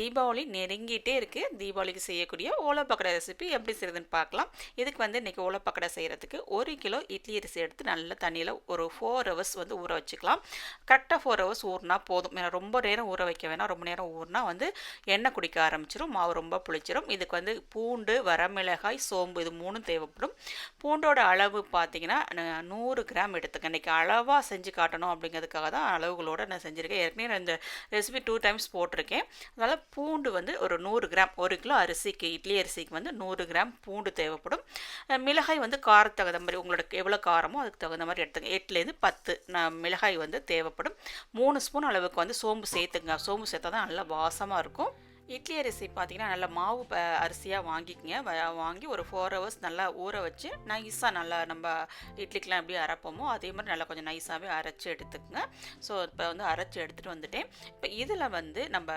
தீபாவளி நெருங்கிட்டே இருக்குது தீபாவளிக்கு செய்யக்கூடிய ஓலப்பக்கடை ரெசிபி எப்படி செய்யுதுன்னு பார்க்கலாம். இதுக்கு வந்து இன்றைக்கி ஓலப்பக்கடை செய்கிறதுக்கு ஒரு கிலோ இட்லி அரிசி எடுத்து நல்ல தண்ணியில் ஒரு ஃபோர் ஹவர்ஸ் வந்து ஊற வச்சுக்கலாம். கரெக்டாக ஃபோர் ஹவர்ஸ் ஊறினா போதும். ஏன்னா ரொம்ப நேரம் ஊற வைக்க வேணாம். ரொம்ப நேரம் ஊறினா வந்து எண்ணெய் குடிக்க ஆரம்பிச்சிடும் மாவு ரொம்ப புளிச்சிடும் இதுக்கு வந்து பூண்டு வரமிளகாய் சோம்பு இது மூணும் தேவைப்படும். பூண்டோட அளவு பார்த்தீங்கன்னா நூறு கிராம் எடுத்துக்கேன் இன்றைக்கி அளவாக செஞ்சு காட்டணும் அப்படிங்கிறதுக்காக தான் அளவுகளோட நான் செஞ்சுருக்கேன். ஏற்கனவே நான் இந்த ரெசிபி டூ டைம்ஸ் போட்டிருக்கேன். அதனால் பூண்டு வந்து ஒரு நூறு கிராம் ஒரு கிலோ அரிசிக்கு இட்லி அரிசிக்கு வந்து நூறு கிராம் பூண்டு தேவைப்படும். மிளகாய் வந்து காரத்துக்கு தகுந்த மாதிரி உங்களோட எவ்வளோ காரமோ அதுக்கு தகுந்த மாதிரி எடுத்துங்க. எட்டுலேருந்து பத்து மிளகாய் வந்து தேவைப்படும். மூணு ஸ்பூன் அளவுக்கு வந்து சோம்பு சேர்த்துங்க. சோம்பு சேர்த்தா தான் நல்லா வாசமாக இருக்கும். இட்லி அரிசி பார்த்தீங்கன்னா நல்லா மாவு அரிசியாக வாங்கிக்கங்க. வ- வாங்கி ஒரு ஃபோர் ஹவர்ஸ் நல்லா ஊற வச்சு நைஸாக நல்லா நம்ம இட்லிக்கெலாம் எப்படி அரைப்போமோ அதே மாதிரி நல்லா கொஞ்சம் நைஸாகவே அரைச்சி எடுத்துக்கோங்க. ஸோ இப்போ வந்து அரைச்சி எடுத்துகிட்டு வந்துட்டேன். இப்போ இதில் வந்து நம்ம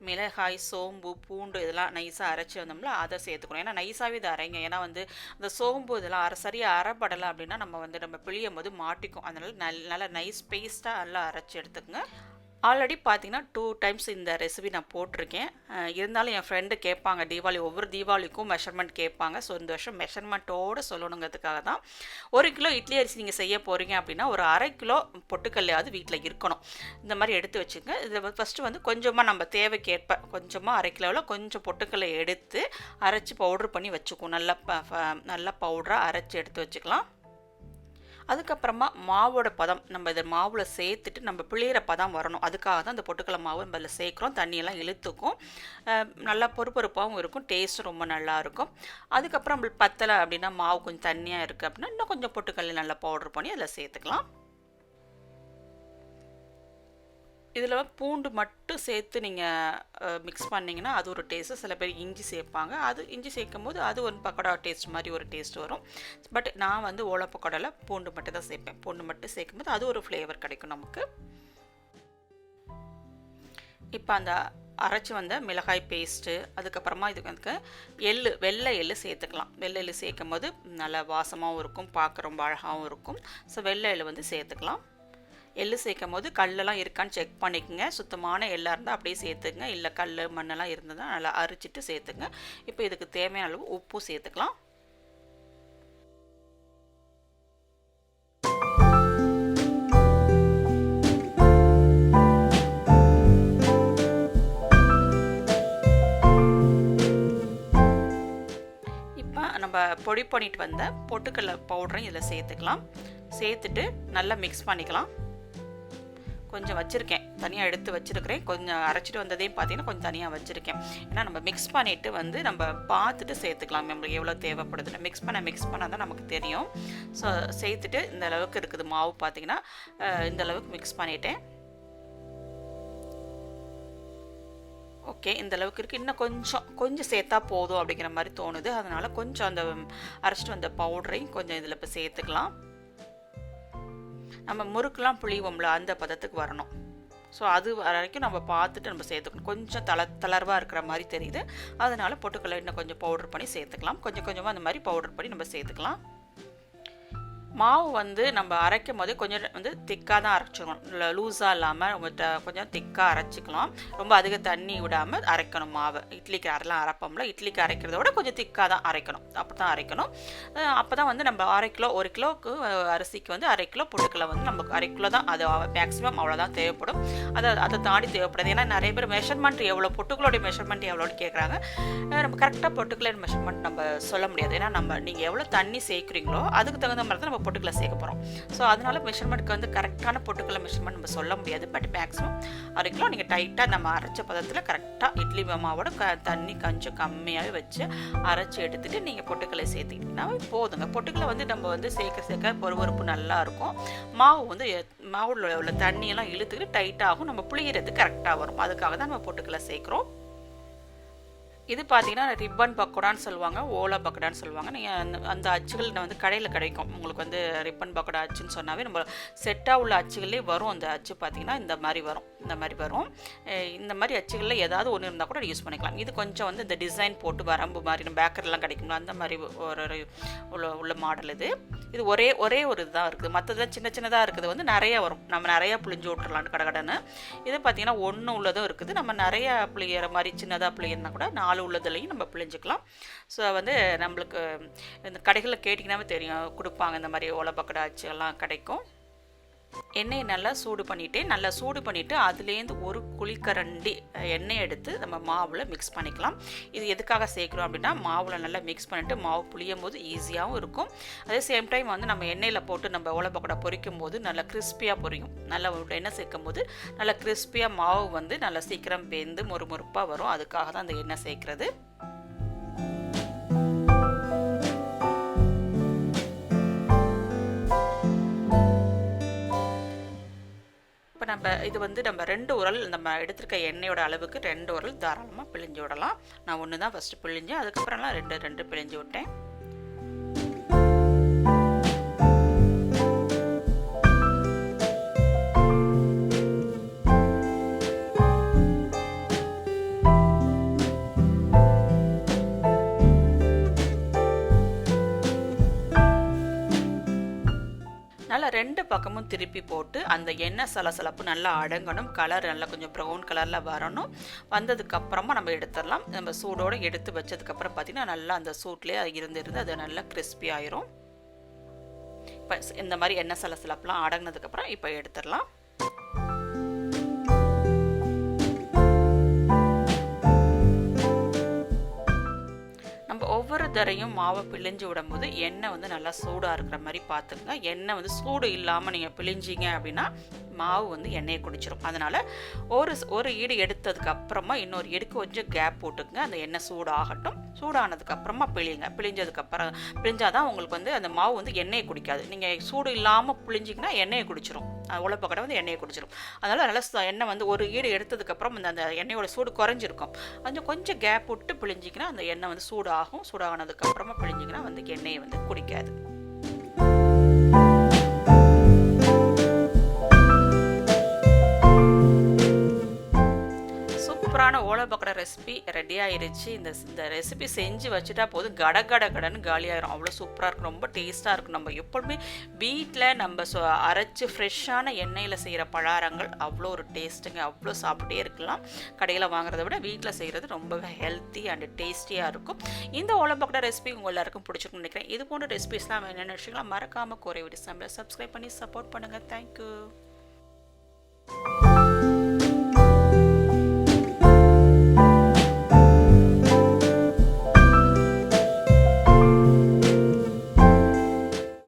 மிளகாய் சோம்பு பூண்டு இதெல்லாம் நைஸாக அரைச்சி வந்தோம்ல அதை சேர்த்துக்கணும். ஏன்னா நைஸாகவே இதை அரைங்க. ஏன்னா வந்து அந்த சோம்பு இதெல்லாம் அரை சரியாக அரைப்படலை அப்படின்னா நம்ம வந்து நம்ம பிழியும் போது மாட்டிக்கும். அதனால நல் நல்லா நைஸ் பேஸ்ட்டாக நல்லா அரைச்சி எடுத்துக்கோங்க. ஆல்ரெடி பார்த்தீங்கன்னா டூ டைம்ஸ் இந்த ரெசிபி நான் போட்டிருக்கேன். இருந்தாலும் என் ஃப்ரெண்டு கேட்பாங்க தீபாவளி ஒவ்வொரு தீபாவளிக்கும் மெஷர்மெண்ட் கேட்பாங்க. ஸோ இந்த வருஷம் மெஷர்மெண்ட்டோடு சொல்லணுங்கிறதுக்காக தான் ஒரு கிலோ இட்லி அரிசி நீங்கள் செய்ய போகிறீங்க அப்படின்னா ஒரு அரை கிலோ பொட்டுக்கல்லையாவது வீட்டில் இருக்கணும். இந்த மாதிரி எடுத்து வச்சுங்க. இதை ஃபஸ்ட்டு வந்து கொஞ்சமாக நம்ம தேவைக்கேற்ப கொஞ்சமாக அரை கிலோவில் கொஞ்சம் பொட்டுக்கல்லை எடுத்து அரைச்சி பவுட்ரு பண்ணி வச்சுக்குவோம். நல்லா ப- நல்லா பவுடராக அரைச்சி எடுத்து வச்சுக்கலாம். அதுக்கப்புறமா மாவோட பதம் நம்ம இதை மாவில் சேர்த்துட்டு நம்ம பிழியிற பதம் வரணும். அதுக்காக தான் இந்த பொட்டுக்கடலை மாவு நம்ம அதில் சேர்க்குறோம். தண்ணியெல்லாம் இழுத்துக்கும். நல்லா பொறுப்பொறுப்பாகவும் இருக்கும். டேஸ்ட்டும் ரொம்ப நல்லா இருக்கும் அதுக்கப்புறம் நம்மளுக்கு பத்தலை அப்படின்னா மாவு கொஞ்சம் தண்ணியாக இருக்குது அப்படின்னா இன்னும் கொஞ்சம் பொட்டுக்கடலை நல்லா பவுடர் பண்ணி அதில் சேர்த்துக்கலாம். இதில் பூண்டு மட்டும் சேர்த்து நீங்கள் மிக்ஸ் பண்ணிங்கன்னா அது ஒரு டேஸ்ட்டு சில பேர் இஞ்சி சேர்ப்பாங்க. அது இஞ்சி சேர்க்கும் போது அது ஒரு பக்கோடா டேஸ்ட் மாதிரி ஒரு டேஸ்ட் வரும். பட் நான் வந்து ஓலை பக்கோடாவில் பூண்டு மட்டும் தான் சேர்ப்பேன். பூண்டு மட்டும் சேர்க்கும்போது அது ஒரு ஃப்ளேவர் கிடைக்கும் நமக்கு. இப்போ அந்த அரைச்சி வந்த மிளகாய் பேஸ்ட்டு அதுக்கப்புறமா இதுக்கு வந்து எள்ளு வெள்ளை எள்ளு சேர்த்துக்கலாம். வெள்ளை எள்ளு சேர்க்கும் போது நல்லா வாசமாகவும் இருக்கும் பார்க்க ரொம்ப அழகாகவும் இருக்கும். ஸோ வெள்ளை எள்ளு வந்து சேர்த்துக்கலாம். எள்ளு சேர்க்கும் போது கல்லெல்லாம் இருக்கான்னு செக் பண்ணிக்கோங்க. சுத்தமான எள்ளாக இருந்தால் அப்படியே சேர்த்துங்க இல்லை கல் மண்ணெல்லாம் இருந்ததுன்னா நல்லா அரிச்சிட்டு சேர்த்துங்க இப்போ இதுக்கு தேவையான அளவு உப்பும் சேர்த்துக்கலாம். இப்போ நம்ம பொடி பண்ணிட்டு வந்த பொட்டுக்கடலை பவுடரையும் இதில் சேர்த்துக்கலாம். சேர்த்துட்டு நல்லா மிக்ஸ் பண்ணிக்கலாம். கொஞ்சம் வச்சுருக்கேன். தனியாக எடுத்து வச்சுருக்கிறேன். கொஞ்சம் அரைச்சிட்டு வந்ததையும் பார்த்தீங்கன்னா கொஞ்சம் தனியாக வச்சுருக்கேன். ஏன்னா நம்ம மிக்ஸ் பண்ணிவிட்டு வந்து நம்ம பார்த்துட்டு சேர்த்துக்கலாம் நம்மளுக்கு எவ்வளோ தேவைப்படுதுன்னு. மிக்ஸ் பண்ண மிக்ஸ் பண்ணால் தான் நமக்கு தெரியும். ஸோ சேர்த்துட்டு இந்த அளவுக்கு இருக்குது மாவு பார்த்தீங்கன்னா இந்த அளவுக்கு மிக்ஸ் பண்ணிட்டேன். ஓகே இந்த அளவுக்கு இருக்குது இன்னும் கொஞ்சம் கொஞ்சம் சேர்த்தா போதும் அப்படிங்கிற மாதிரி தோணுது. அதனால் கொஞ்சம் அந்த அரைச்சிட்டு வந்த பவுடரையும் கொஞ்சம் இதில் இப்போ சேர்த்துக்கலாம். நம்ம முறுக்கெலாம் புளிவோம்ல அந்த பதத்துக்கு வரணும். ஸோ அது வரைக்கும் நம்ம பார்த்துட்டு நம்ம சேர்த்துக்கணும். கொஞ்சம் தள தளர்வாக இருக்கிற மாதிரி தெரியுது. அதனால பொட்டுக்கடலை இன்னும் கொஞ்சம் பவுடர் பண்ணி சேர்த்துக்கலாம். கொஞ்சம் கொஞ்சமாக அந்த மாதிரி பவுடர் பண்ணி நம்ம சேர்த்துக்கலாம். மாவு வந்து நம்ம அரைக்கும் போது கொஞ்சம் வந்து திக்காக தான் அரைச்சிக்கணும். இல்லை லூஸாக இல்லாமல் ரொம்ப கொஞ்சம் திக்காக அரைச்சிக்கலாம். ரொம்ப அதிக தண்ணி விடாமல் அரைக்கணும் மாவு. இட்லிக்கு அரைலாம் அரைப்போம்ல இட்லிக்கு அரைக்கிறத விட கொஞ்சம் திக்காக தான் அரைக்கணும். அப்படி தான் அரைக்கணும். அப்போ தான் வந்து நம்ம அரை கிலோ ஒரு கிலோவுக்கு அரிசிக்கு வந்து அரை கிலோ பொட்டுக்களை வந்து நமக்கு அரை கிலோ தான் அது மேக்ஸிமம் அவ்வளோதான் தேவைப்படும். அதை அதை தாண்டி தேவைப்படுது. ஏன்னா நிறைய பேர் மெஷர்மெண்ட் எவ்வளோ பொட்டுக்களோடைய மெஷர்மெண்ட் எவ்வளோன்னு கேட்குறாங்க நம்ம கரெக்டாக பொட்டுக்களை மெஷர்மெண்ட் நம்ம சொல்ல முடியாது. ஏன்னா நம்ம நீங்கள் எவ்வளோ தண்ணி சேர்க்குறீங்களோ அதுக்கு தகுந்த மாதிரி தான் நம்ம பொட்டுக்களை சேர்க்க போகிறோம் ஸோ அதனால மெஷர்மெண்ட்க்கு வந்து கரெக்டான பொட்டுக்களை மெஷர்மெண்ட் நம்ம சொல்ல முடியாது. பட் மேக்ஸிமம் அரை கிலோ நீங்கள் டைட்டாக நம்ம அரைச்ச பதத்தில் கரெக்டாக இட்லி மாவோட க தண்ணி கொஞ்சம் கம்மியாகவே வச்சு அரைச்சி எடுத்துட்டு நீங்கள் பொட்டுக்களை சேர்த்துக்கிட்டீங்கன்னா போதுங்க. பொட்டுக்களை வந்து நம்ம வந்து சேர்க்க சேர்க்க பொறுவறுப்பு நல்லா இருக்கும். மாவு வந்து மாவில் மாவுல உள்ள தண்ணியெல்லாம் இழுத்துக்கிட்டு டைட்டாகும் நம்ம புளியறது கரெக்டாக வரும். அதுக்காக தான் நம்ம பொட்டுக்களை சேர்க்குறோம். இது பார்த்தீங்கன்னா ரிப்பன் பக்கோடான்னு சொல்லுவாங்க ஓலா பக்கோடான்னு சொல்லுவாங்க. நீங்கள் அந்த அந்த அச்சுகள் வந்து கடையில் கிடைக்கும். உங்களுக்கு வந்து ரிப்பன் பக்கோடா அச்சுன்னு சொன்னாவே நம்ம செட்டாக உள்ள அச்சுகளே வரும். அந்த அச்சு பார்த்தீங்கன்னா இந்த மாதிரி வரும். இந்த மாதிரி வரும். இந்த மாதிரி அச்சுகளில் ஏதாவது ஒன்று இருந்தால் கூட யூஸ் பண்ணிக்கலாம். இது கொஞ்சம் வந்து இந்த டிசைன் போட்டு வரம்பு மாதிரி நம்ம பேக்கர்லாம் கிடைக்கும்ல அந்த மாதிரி ஒரு ஒரு உள்ள உள்ள மாடல் இது. இது ஒரே ஒரே ஒரு இதுதான் இருக்குது. மற்றதெல்லாம் சின்ன சின்னதாக இருக்குது. வந்து நிறைய வரும். நம்ம நிறையா புளிஞ்சு கடை கடகடன்னு. இது பார்த்திங்கன்னா ஒன்று உள்ளதும் இருக்குது. நம்ம நிறையா புளியிற மாதிரி சின்னதாக புளியிருந்தால் கூட நாலு உள்ளதுலையும் நம்ம பிழிஞ்சிக்கலாம். ஸோ வந்து நம்மளுக்கு இந்த கடைகளில் கேட்டிங்கன்னாவே தெரியும். கொடுப்பாங்க இந்த மாதிரி ஓலப்பக்கடை ஆச்சு எல்லாம் கிடைக்கும். எண்ணெயை நல்லா சூடு பண்ணிவிட்டு நல்லா சூடு பண்ணிவிட்டு அதுலேருந்து ஒரு குழிக்கரண்டி எண்ணெய் எடுத்து நம்ம மாவில் மிக்ஸ் பண்ணிக்கலாம். இது எதுக்காக சேர்க்குறோம் அப்படின்னா மாவில் நல்லா மிக்ஸ் பண்ணிவிட்டு மாவு புளியும் போது ஈஸியாகவும் இருக்கும். அதே சேம் டைம் வந்து நம்ம எண்ணெயில் போட்டு நம்ம உலப்பக்கடை பொரிக்கும் போது நல்லா கிறிஸ்பியாக பொரியும். நல்லா எண்ணெய் சேர்க்கும் போது நல்லா கிறிஸ்பியாக மாவு வந்து நல்லா சீக்கிரம் வெந்து மொறுமொறுப்பாக வரும். அதுக்காக தான் அந்த எண்ணெய் சேர்க்குறது. நம்ம இது வந்து நம்ம ரெண்டு உரல் நம்ம எடுத்திருக்க எண்ணெயோட அளவுக்கு ரெண்டு உரல் தாராளமாக பிழிஞ்சு விடலாம். நான் ஒன்று தான் ஃபஸ்ட்டு பிழிஞ்சேன் அதுக்கப்புறம்லாம் ரெண்டு ரெண்டு பிழிஞ்சு விட்டேன். நல்லா ரெண்டு பக்கமும் திருப்பி போட்டு அந்த எண்ணெய் சலசலப்பு நல்லா அடங்கணும். கலர் நல்லா கொஞ்சம் ப்ரௌன் கலரில் வரணும். வந்ததுக்கப்புறமா நம்ம எடுத்துடலாம். நம்ம சூடோடு எடுத்து வச்சதுக்கப்புறம் பார்த்திங்கன்னா நல்லா அந்த சூட்லேயே இருந்து இருந்து அது நல்லா கிறிஸ்பி ஆயிரும். இப்போ இந்த மாதிரி எண்ணெய் சலசலப்புலாம் அடங்கினதுக்கப்புறம் இப்போ எடுத்துடலாம். ஒவ்வொரு மாவை பிழிஞ்சு விடும்போது எண்ணெய் வந்து நல்லா சூடாக இருக்கிற மாதிரி பார்த்துங்க எண்ணெய் வந்து சூடு இல்லாமல் நீங்கள் பிழிஞ்சிங்க அப்படின்னா மாவு வந்து எண்ணெயை குடிச்சிடும் அதனால் ஒரு ஒரு ஈடு எடுத்ததுக்கு அப்புறமா இன்னொரு ஈடுக்கு கொஞ்சம் கேப் போட்டுக்குங்க. அந்த எண்ணெய் சூடாகட்டும். சூடானதுக்கு அப்புறமா பிழிங்க. பிழிஞ்சதுக்கப்புறம் பிழிஞ்சாதான் உங்களுக்கு வந்து அந்த மாவு வந்து எண்ணெயை குடிக்காது. நீங்கள் சூடு இல்லாமல் பிழிஞ்சிங்கன்னா எண்ணெயை குடிச்சிரும். உழப்பக்கடை வந்து எண்ணெயை குடிச்சிரும். அதனால் நல்லா எண்ணெய் வந்து ஒரு ஈடு எடுத்ததுக்கப்புறம் அந்த அந்த எண்ணெயோட சூடு குறைஞ்சிருக்கும். கொஞ்சம் கொஞ்சம் கேப் விட்டு பிழிஞ்சிங்கன்னா அந்த எண்ணெய் வந்து சூடாகும். சூடானதுக்கப்புறமா பிழிஞ்சிங்கன்னா வந்து எண்ணெயை வந்து குடிக்காது. ரெசிபி ரெடி ஆயிடுச்சு இந்த இந்த ரெசிபி செஞ்சு வச்சுட்டா போதும். கட கட கடன்னு காலியாயிரும். அவ்வளோ சூப்பராக இருக்கும். ரொம்ப டேஸ்ட்டாக இருக்கும். நம்ம எப்பொழுதுமே வீட்டில் நம்ம சொ அரைச்சி ஃப்ரெஷ்ஷான எண்ணெயில் செய்கிற பலாரங்கள் அவ்வளோ ஒரு டேஸ்ட்டுங்க அவ்வளோ சாப்பிட்டே இருக்கலாம். கடையில் வாங்குறத விட வீட்டில் செய்கிறது ரொம்ப ஹெல்த்தி அண்ட் டேஸ்டியாக இருக்கும். இந்த ஓலப்பக்கடை ரெசிபி உங்கள் எல்லாருக்கும் பிடிச்சிருக்கும்னு நினைக்கிறேன். இது போன்ற ரெசிபிஸ்லாம் என்னென்ன விஷயங்களாம் மறக்காமல் குறை விட்டு சமையல் சப்ஸ்கிரைப் பண்ணி சப்போர்ட் பண்ணுங்கள் தேங்க்யூ